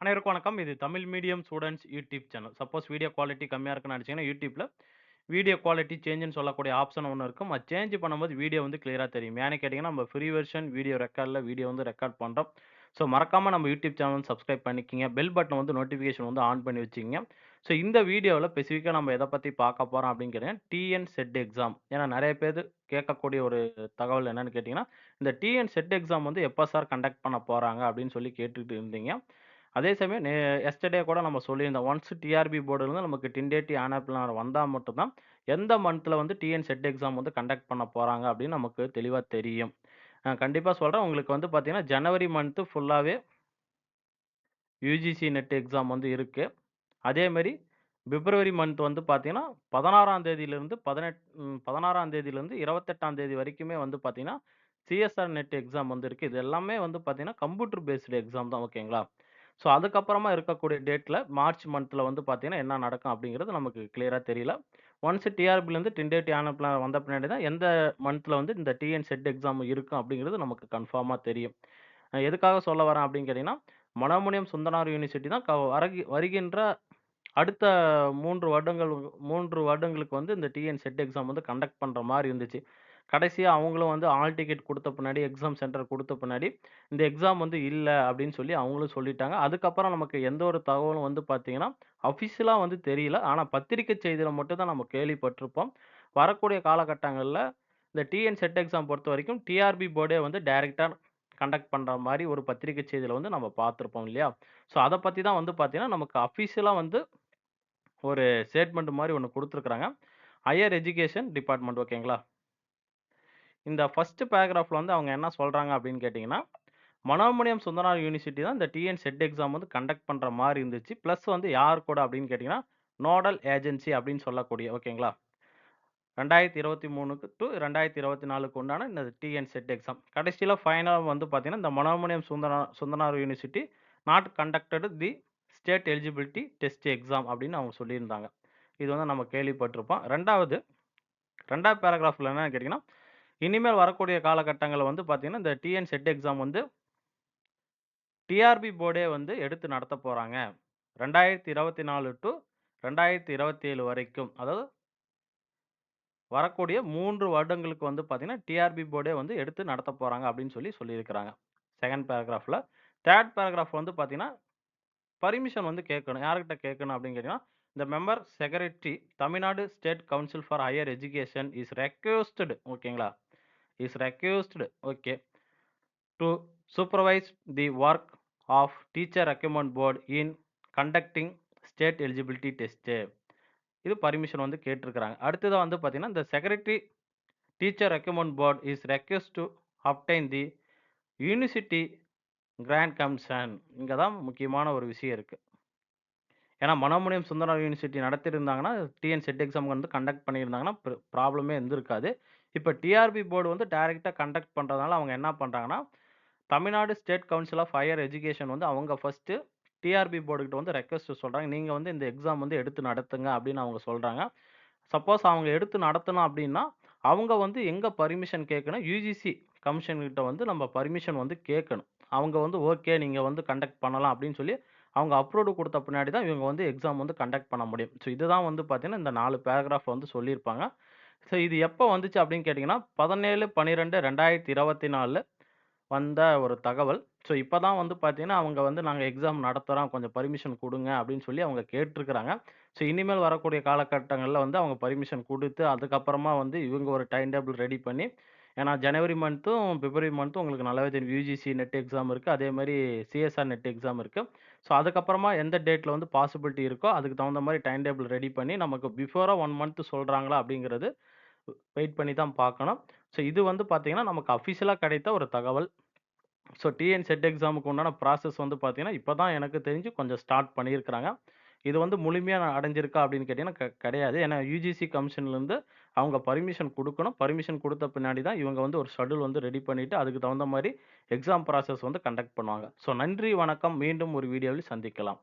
அனைவருக்கும் வணக்கம். இது Tamil medium students YouTube channel. Suppose video quality கம்மியாக இருக்குன்னு நெனச்சீங்கன்னா, யூடியூப்பில் வீடியோ குவாலிட்டி சேஞ்சுன்னு சொல்லக்கூடிய ஆப்ஷன் ஒன்று இருக்கும். அது சேஞ்ச் பண்ணும்போது வீடியோ வந்து கிளியராக தெரியும். ஏன்னு கேட்டிங்கன்னா நம்ம ஃப்ரீ வெர்ஷன் வீடியோ ரெக்கார்டில் வீடியோ வந்து ரெக்கார்ட் பண்ணுறோம் ஸோ மறக்காம நம்ம யூடியூப் சேனல் வந்து சப்ஸ்கிரைப் பண்ணிக்கிங்க பெல் பட்டன் வந்து நோட்டிஃபிகேஷன் வந்து ஆன் பண்ணி வச்சுக்கங்க. ஸோ இந்த வீடியோவில் ஸ்பெசிஃபிக்காக நம்ம எதை பற்றி பார்க்க போகிறோம் அப்படின்னு கேட்டீங்கன்னா, டிஎன் செட் எக்ஸாம். ஏன்னா நிறைய பேர் கேட்கக்கூடிய ஒரு தகவல் என்னென்னு கேட்டிங்கன்னா இந்த டிஎன் செட் எக்ஸாம் வந்து எப்போ சார் கண்டக்ட் பண்ண போகிறாங்க அப்படின்னு சொல்லி கேட்டுட்டு இருந்தீங்க. அதே சமயம் நே எஸ்டர்டே கூட நம்ம சொல்லியிருந்தோம். ஒன்ஸ் டிஆர்பி போர்டுலேருந்து நமக்கு டின்டேட்டி ஆனப்ளான் வந்தால் மட்டும் தான், எந்த மந்தில் வந்து டிஎன் செட் எக்ஸாம் வந்து கண்டக்ட் பண்ண போகிறாங்க அப்படின்னு நமக்கு தெளிவாக தெரியும். நான் கண்டிப்பாக சொல்கிறேன் உங்களுக்கு வந்து பார்த்தீங்கன்னா, ஜனவரி மந்த்து ஃபுல்லாகவே யூஜிசி நெட் எக்ஸாம் வந்து இருக்குது அதேமாரி பிப்ரவரி மந்த் வந்து பார்த்தீங்கன்னா, பதினாறாம் தேதியிலேருந்து பதினெட் பதினாறாம் தேதியிலேருந்து இருபத்தெட்டாம் தேதி வரைக்குமே வந்து பார்த்தீங்கன்னா, சிஎஸ்ஆர் நெட் எக்ஸாம் வந்து இருக்குது இது எல்லாமே வந்து பார்த்தீங்கன்னா, கம்ப்யூட்டர் பேஸ்டு எக்ஸாம் தான் ஓகேங்களா? ஸோ அதுக்கப்புறமா இருக்கக்கூடிய டேட்டில் மார்ச் மந்த்தில் வந்து பார்த்தீங்கன்னா, என்ன நடக்கும் அப்படிங்கிறது நமக்கு கிளியராக தெரியல. ஒன்ஸ் டிஆர்பிலருந்து ஆன பிளான் வந்த பின்னாடி தான் எந்த மந்த்தில் வந்து இந்த டிஎன் செட் எக்ஸாம் இருக்கும் அப்படிங்கிறது நமக்கு கன்ஃபார்மாக தெரியும். எதுக்காக சொல்ல வரேன் அப்படின்னு கேட்டிங்கன்னா மனோமணியம் சுந்தனார் யூனிவர்சிட்டி தான் வரகி வருகின்ற அடுத்த மூன்று வருடங்கள் மூன்று வருடங்களுக்கு வந்து இந்த டிஎன் செட் எக்ஸாம் வந்து கண்டக்ட் பண்ணுற மாதிரி இருந்துச்சு. கடைசியா அவங்களும் வந்து ஹால் டிக்கெட் குடுத்த பின்னாடி, எக்ஸாம் சென்டர் குடுத்த பின்னாடி, இந்த எக்ஸாம் வந்து இல்ல அப்படின்னு சொல்லி அவங்களும் சொல்லிட்டாங்க. அதுக்கப்புறம் நமக்கு எந்த ஒரு தகவலும் வந்து பார்த்தீங்கன்னா, அஃபிஷியலா வந்து தெரியல. ஆனா பத்திரிக்கை செய்தியில மட்டும் தான் நம்ம கேள்விப்பட்டிருப்போம். வரக்கூடிய காலகட்டங்கள்ல இந்த டிஎன் செட் எக்ஸாம் பொறுத்தவரைக்கும் டிஆர்பி போர்டே வந்து டைரக்ட்டா கண்டக்ட் பண்ற மாரி ஒரு பத்திரிக்கை செய்தியில வந்து நம்ம பார்த்திருப்போம் இல்லையா? ஸோ அத பத்தி தான் வந்து பார்த்தீங்கன்னா, நமக்கு அஃபிஷியலா வந்து ஒரு ஸ்டேட்மெண்ட் மாரி ஒண்ணு கொடுத்துருக்குறாங்க ஹையர் எஜுகேஷன் டிபார்ட்மெண்ட் ஓகேங்களா? இந்த ஃபர்ஸ்ட் பேராகிராஃபில் வந்து அவங்க என்ன சொல்கிறாங்க அப்படின்னு கேட்டிங்கன்னா மனோமணியம் சுந்தரனார் யூனிவர்சிட்டி தான் இந்த டிஎன் செட் எக்ஸாம் வந்து கண்டக்ட் பண்ணுற மாதிரி இருந்துச்சு. ப்ளஸ் வந்து யார் கூட அப்படின்னு கேட்டிங்கன்னா நோடல் ஏஜென்சி அப்படின்னு சொல்லக்கூடிய ஓகேங்களா? 2023க்கு டூ 2024க்கு உண்டான இந்த டிஎன் செட் எக்ஸாம். கடைசியில ஃபைனல் வந்து பார்த்தீங்கன்னா, இந்த Manonmaniam Sundara Sundaranar university not conducted the state eligibility test exam அப்படின்னு அவங்க சொல்லியிருந்தாங்க. இது வந்து நம்ம கேள்விப்பட்டிருப்போம். ரெண்டாவது ரெண்டாவது பேராகிராஃபில் என்னென்னு கேட்டிங்கன்னா இனிமேல் வரக்கூடிய காலகட்டங்களில் வந்து பார்த்தீங்கன்னா, இந்த டிஎன் செட் எக்ஸாம் வந்து டிஆர்பி போர்டே வந்து எடுத்து நடத்த போறாங்க. 2024 டூ 2027 வரைக்கும். அதாவது வரக்கூடிய மூன்று வருடங்களுக்கு வந்து பார்த்தீங்கன்னா, டிஆர்பி போர்டே வந்து எடுத்து நடத்த போகிறாங்க அப்படின்னு சொல்லி சொல்லியிருக்கிறாங்க. செகண்ட் பேராகிராஃபில் தேர்ட் பேராகிராஃப் வந்து பார்த்தீங்கன்னா, பர்மிஷன் வந்து கேட்கணும். யார்கிட்ட கேட்கணும் அப்படின்னு கேட்டிங்கன்னா இந்த member secretary Tamil Nadu state council for higher education is requested" ஓகேங்களா? Is requested okay. "To supervise the work of teacher recruitment board in conducting state eligibility test இது பர்மிஷன் வந்து கேட்டிருக்கிறாங்க. அடுத்ததாக வந்து பார்த்தீங்கன்னா, இந்த secretary teacher recommend board is request to obtain the university grant commission" இங்கே தான் முக்கியமான ஒரு விஷயம் இருக்குது ஏன்னா மனோமணியம் சுந்தரா யூனிவர்சிட்டி நடத்தியிருந்தாங்கன்னா, டிஎன் செட் எக்ஸாம் வந்து கண்டக்ட் பண்ணியிருந்தாங்கன்னா, ப்ராப்ளமே இருந்திருக்காது. இப்போ டிஆர்பி போர்டு வந்து டைரெக்டாக கண்டக்ட் பண்ணுறதுனால அவங்க என்ன பண்ணுறாங்கன்னா Tamil Nadu state council of higher education வந்து அவங்க ஃபஸ்ட்டு டிஆர்பி போர்டுக்கிட்ட வந்து ரெக்வஸ்ட் சொல்கிறாங்க நீங்கள் வந்து இந்த எக்ஸாம் வந்து எடுத்து நடத்துங்க அப்படின்னு அவங்க சொல்கிறாங்க சப்போஸ் அவங்க எடுத்து நடத்தணும் அப்படின்னா, அவங்க வந்து எங்கே பர்மிஷன் கேட்கணும், யூஜிசி கமிஷன்கிட்ட வந்து நம்ம பர்மிஷன் வந்து கேட்கணும். அவங்க வந்து ஓகே நீங்கள் வந்து கண்டக்ட் பண்ணலாம் அப்படின்னு சொல்லி அவங்க அப்ரூவ்டு கொடுத்த பின்னாடி தான் இவங்க வந்து எக்ஸாம் வந்து கண்டக்ட் பண்ண முடியும். ஸோ இதுதான் வந்து பார்த்தீங்கன்னா, இந்த நாலு பேராகிராஃப் வந்து சொல்லியிருப்பாங்க. ஸோ இது எப்போ வந்துச்சு அப்படின்னு கேட்டிங்கன்னா பதினேழு பன்னிரெண்டு ரெண்டாயிரத்தி இருபத்தி நாலில் வந்த ஒரு தகவல். ஸோ இப்போ தான் வந்து பார்த்தீங்கன்னா, அவங்க வந்து நாங்கள் எக்ஸாம் நடத்துகிறோம் கொஞ்சம் பர்மிஷன் கொடுங்க அப்படின்னு சொல்லி அவங்க கேட்டிருக்கிறாங்க. ஸோ இனிமேல் வரக்கூடிய காலகட்டங்களில் வந்து அவங்க பர்மிஷன் கொடுத்து அதுக்கப்புறமா வந்து இவங்க ஒரு டைம் டேபிள் ரெடி பண்ணி ஏன்னா ஜனவரி மந்த்தும், பிப்ரவரி மந்த்தும் உங்களுக்கு நல்லாவே தெரியும். யுஜிசி நெட் எக்ஸாம் இருக்கு. அதே மாரி சிஎஸ்ஆர் நெட் எக்ஸாம் இருக்கு. ஸோ அதுக்கப்புறமா எந்த டேட்ல வந்து பாசிபிலிட்டி இருக்கோ, அதுக்கு தகுந்த மாரி டைம் டேபிள் ரெடி பண்ணி நமக்கு பிஃபோரா 1 மந்த் சொல்றாங்களா அப்படிங்கிறது வெயிட் பண்ணி தான் பார்க்கணும். ஸோ இது வந்து பார்த்தீங்கன்னா, நமக்கு அஃபிஷியலா கிடைத்த ஒரு தகவல். ஸோ டிஎன் செட் எக்ஸாமுக்கு உண்டான ப்ராசஸ் வந்து பார்த்தீங்கன்னா, இப்ப தான் எனக்கு தெரிஞ்சு கொஞ்சம் ஸ்டார்ட் பண்ணியிருக்கிறாங்க. இது வந்து முழுமையா அடைஞ்சிருக்கா அப்படின்னு கேட்டீங்கன்னா, க கிடையாது. ஏன்னா யுஜிசி கமிஷன்லேருந்து அவங்க பர்மிஷன் கொடுக்கணும் பர்மிஷன் கொடுத்த பின்னாடி தான் இவங்க வந்து ஒரு ஷெடியூல் வந்து ரெடி பண்ணிட்டு, அதுக்கு தகுந்த மாதிரி எக்ஸாம் ப்ராசஸ் வந்து கண்டக்ட் பண்ணுவாங்க. ஸோ நன்றி, வணக்கம். மீண்டும் ஒரு வீடியோவில் சந்திக்கலாம்.